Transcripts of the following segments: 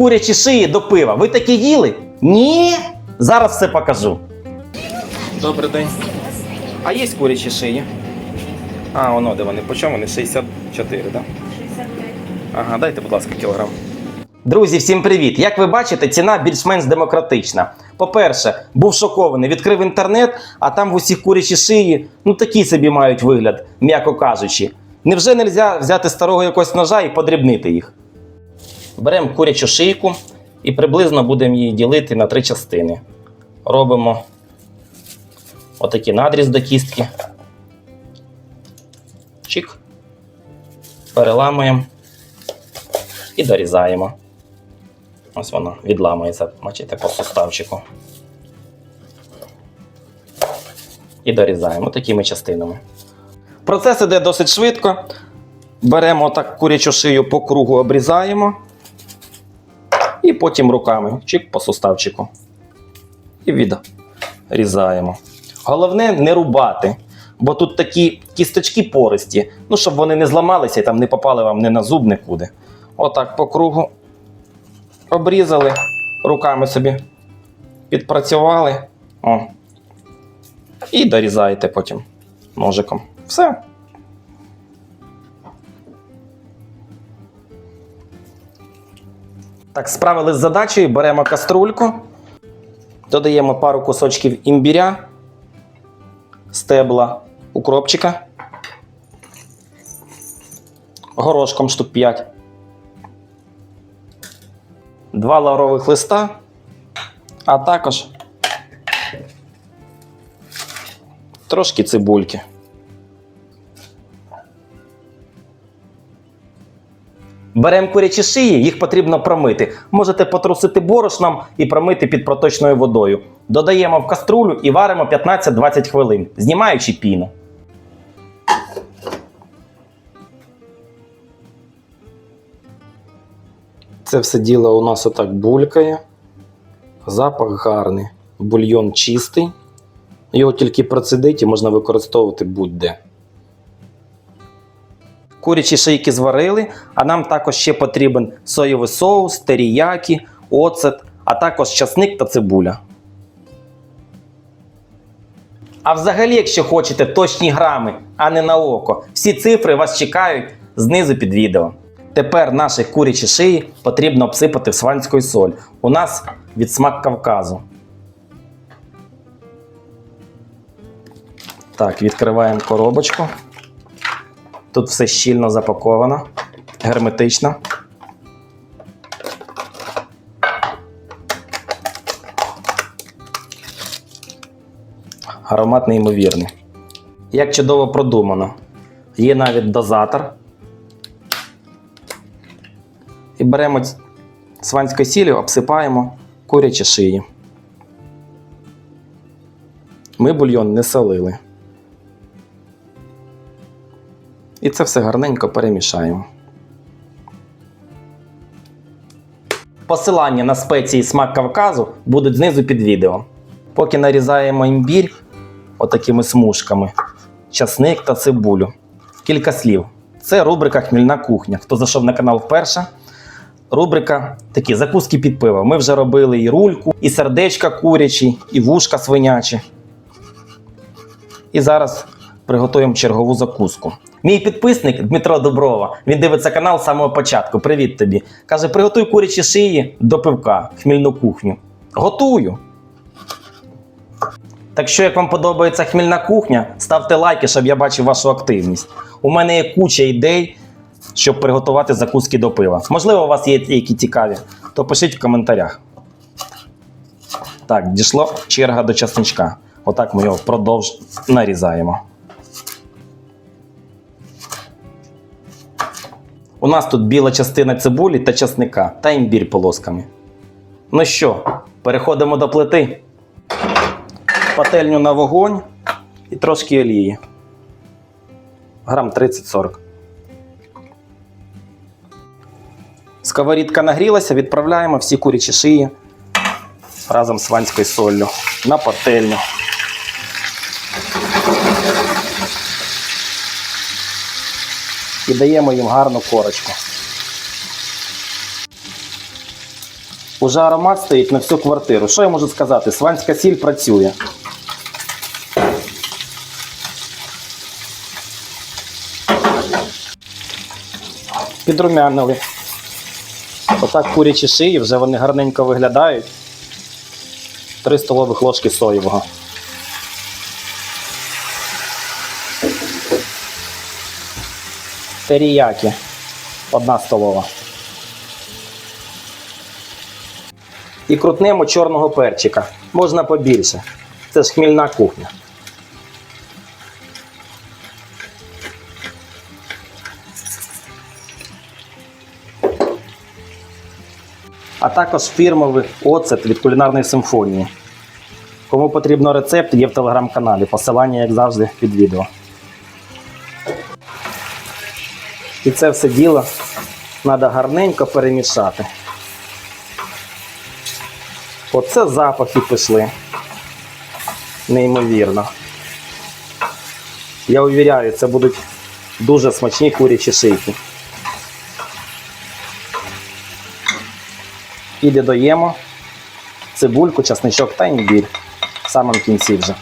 Курячі шиї до пива. Ви такі їли? Ні. Зараз все покажу. Добрий день. А є курячі шиї? А, воно де вони. По чому вони? 64, так? Да? 65. Ага, дайте, будь ласка, кілограм. Друзі, всім привіт! Як ви бачите, ціна більш-менш демократична. По-перше, був шокований, відкрив інтернет, а там в усіх курячі шиї, ну такі собі мають вигляд, м'яко кажучи. Невже не можна взяти старого якогось ножа і подрібнити їх? Беремо курячу шийку і приблизно будемо її ділити на три частини. Робимо отакий надріз до кістки. Чик. Переламуємо і дорізаємо. Ось воно відламується, бачите, по суставчику. І дорізаємо такими частинами. Процес іде досить швидко. Беремо так курячу шию по кругу, обрізаємо. Потім руками чик по суставчику. І відрізаємо. Головне не рубати, бо тут такі кісточки пористі, ну, щоб вони не зламалися і там не попали вам не на зуб нікуди. Отак по кругу обрізали, руками собі підпрацювали. О. І дорізаєте потім ножиком. Все. Так, справились з задачею, беремо каструльку, додаємо пару кусочків імбіря, стебла укропчика, горошком штук 5 два лаврових листа, а також трошки цибульки. Беремо курячі шиї, їх потрібно промити. Можете потрусити борошном і промити під проточною водою. Додаємо в каструлю і варимо 15-20 хвилин, знімаючи піну. Це все діло у нас отак булькає. Запах гарний, бульйон чистий. Його тільки процедить і можна використовувати будь-де. Курячі шийки зварили, а нам також ще потрібен соєвий соус, теріякі, оцет, а також часник та цибуля. А взагалі, якщо хочете точні грами, а не на око, всі цифри вас чекають знизу під відео. Тепер наші курячі шиї потрібно обсипати сванською соль. У нас від смак Кавказу. Так, відкриваємо коробочку. Тут все щільно запаковано, герметично. Аромат неймовірний. Як чудово продумано. Є навіть дозатор. І беремо сванською сіллю, обсипаємо курячі шиї. Ми бульйон не солили. І це все гарненько перемішаємо. Посилання на спеції смак Кавказу будуть знизу під відео. Поки нарізаємо імбір отакими смужками, часник та цибулю. Кілька слів. Це рубрика Хмільна кухня. Хто зайшов на канал вперше, рубрика такі закуски під пиво. Ми вже робили і рульку, і сердечка курячі, і вушка свинячі. І зараз приготуємо чергову закуску. Мій підписник Дмитро Доброва, він дивиться канал з самого початку. Привіт тобі. Каже: приготуй курячі шиї до пивка, хмільну кухню. Готую. Так що, як вам подобається хмільна кухня, ставте лайки, щоб я бачив вашу активність. У мене є куча ідей, щоб приготувати закуски до пива. Можливо, у вас є які цікаві, то пишіть в коментарях. Так, дійшло черга до часничка. Отак ми його впродовж нарізаємо. У нас тут біла частина цибулі та часника та імбір полосками. Ну що, переходимо до плити. Пательню на вогонь і трошки олії. Грам 30-40. Сковорідка нагрілася, відправляємо всі курячі шиї разом з ванською соллю на пательню. І даємо їм гарну корочку. Уже аромат стоїть на всю квартиру. Що я можу сказати? Сванська сіль працює. Підрумянили. Отак курячі шиї, вже вони гарненько виглядають. 3 столових ложки соєвого. Теріякі. Одна столова. І крутнемо чорного перчика. Можна побільше. Це ж хмільна кухня. А також фірмовий оцет від кулінарної симфонії. Кому потрібно рецепт, є в телеграм-каналі. Посилання, як завжди, під відео. І це все діло треба гарненько перемішати. Оце запахи пішли. Неймовірно. Я увіряю, це будуть дуже смачні курячі шийки. І додаємо цибульку, часничок та імбір. В самому кінці вже.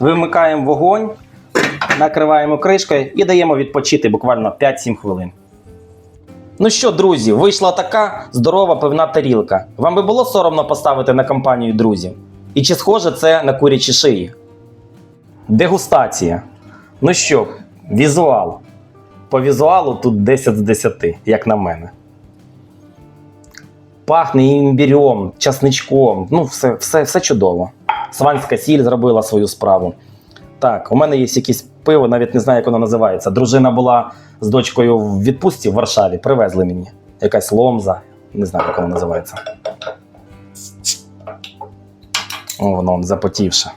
Вимикаємо вогонь, накриваємо кришкою і даємо відпочити буквально 5-7 хвилин. Ну що, друзі, вийшла така здорова пивна тарілка. Вам би було соромно поставити на компанію друзів? І чи схоже це на курячі шиї? Дегустація. Ну що, візуал. По візуалу тут 10 з 10, як на мене. Пахне імбірем, часничком. Ну, все, все, все чудово. Сванська сіль зробила свою справу. Так, у мене є якесь пиво, навіть не знаю, як воно називається. Дружина була з дочкою в відпустці в Варшаві, привезли мені. Якась ломза, не знаю, як воно називається. О, воно запотівше.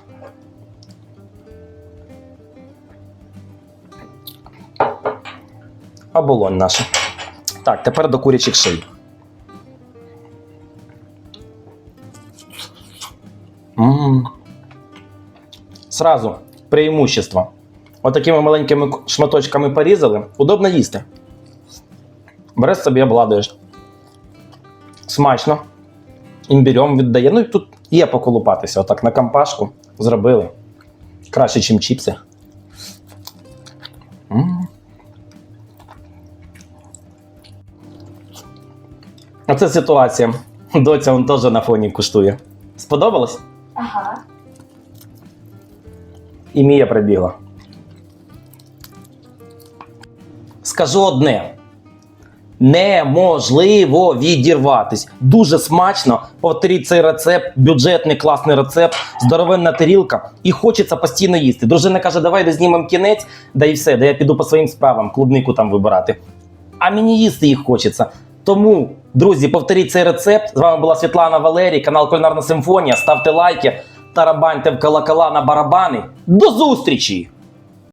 Оболонь наша. Так, тепер до курячих ший. Сразу преимущество. Отакими маленькими шматочками порізали. Удобно їсти. Береш собі обладуєш. Смачно. Імбірем віддає. Ну і тут є поколупатися. Отак на кампашку зробили. Краще, ніж чіпси. Оце ситуація. Доця он теж на фоні куштує. Сподобалось? Ага. І Мія прибігла. Скажу одне: неможливо відірватись. Дуже смачно. Повторіть цей рецепт, бюджетний класний рецепт, здоровенна тарілка, і хочеться постійно їсти. Дружина каже, давай де знімемо кінець, да і все, да я піду по своїм справам, клубнику там вибирати. А мені їсти їх хочеться. Тому, друзі, повторіть цей рецепт. З вами була Світлана Валерій, канал Кулінарна Симфонія. Ставте лайки, тарабаньте в колокола на барабани. До зустрічі!